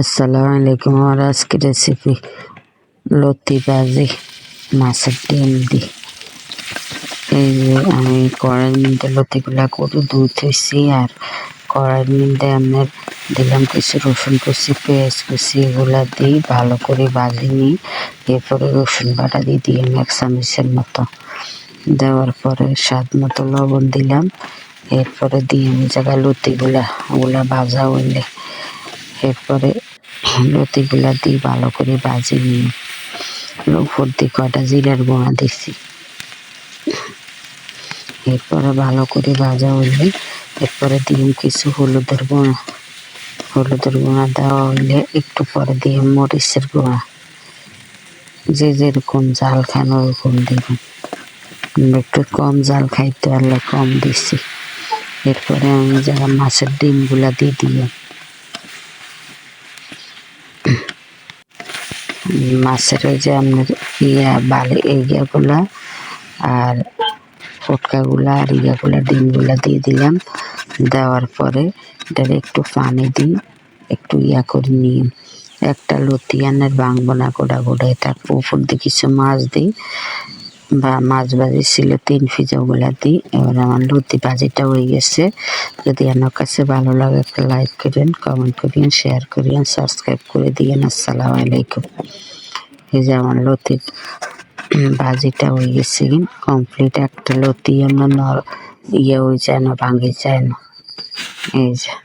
আসসালামু আলাইকুম। আমার আজকে রেসিপি লতি ভাজি, মাছের ডিম দি। এই যে আমি কড়াইয়ের মধ্যে লতিগুলা করে দুধ থইছি আর কড়াইয়ের মধ্যে আমার দিলাম কিছু রসুন কুচি, পেঁয়াজ কুচি, এগুলা দিই, ভালো করে ভাজি নিই। এরপরে রসুন বাটা দিয়ে দিলাম এক চামচের মতো। দেওয়ার পরে স্বাদ মতো লবণ দিলাম। এরপরে দিয়ে আমি জায়গায় লতিগুলা, ওগুলা ভাজা হইলে এরপরে লতিগুলা দিয়ে ভালো করে ভাজি নিয়ে উপর দিয়ে কয়টা জিরার গুঁড়া দিছি এরপরে ভালো করে ভাজা হইলে এরপরে দিলাম কিছু হলুদের গুঁড়া হলুদের গুঁড়া দেওয়া হইলে একটু পরে দিয়ে মরিচের গুঁড়া যে যেরকম জাল খান ওরকম দিবেন। একটু কম জাল খাইতে পারলে কম দিছি। এরপরে আমি যারা মাছের ডিমগুলা দিয়ে দিলাম। মাছের ওই যে আপনার ইয়া, বালি ইয়েগুলা আর ফটকাগুলো আর ইয়াগুলা, ডিমগুলা দিয়ে দিলাম। দেওয়ার পরে এটার একটু পানি দিই, একটু ইয়া করে নিই। একটা লতিয়ানের বাংবনা গোড়া গোড়ায় তার উপর দিয়ে কিছু মাছ দিই। বা মাছ ভাজি ছিল, তিন পিস ওগুলা দিই। এবার আমার লতি ভাজিটা হয়ে গেছে। যদি আমার কাছে ভালো লাগে একটা লাইক করেন কমেন্ট করিয়েন শেয়ার করিয়েন সাবস্ক্রাইব করে দিয়েন। আসসালামু আলাইকুম। এই যে আমার লতির ভাজিটা হয়ে গেছে কমপ্লিট একটা লতি আমরা ইয়ে হয়ে যায় না, ভাঙে যায় না। এই যে।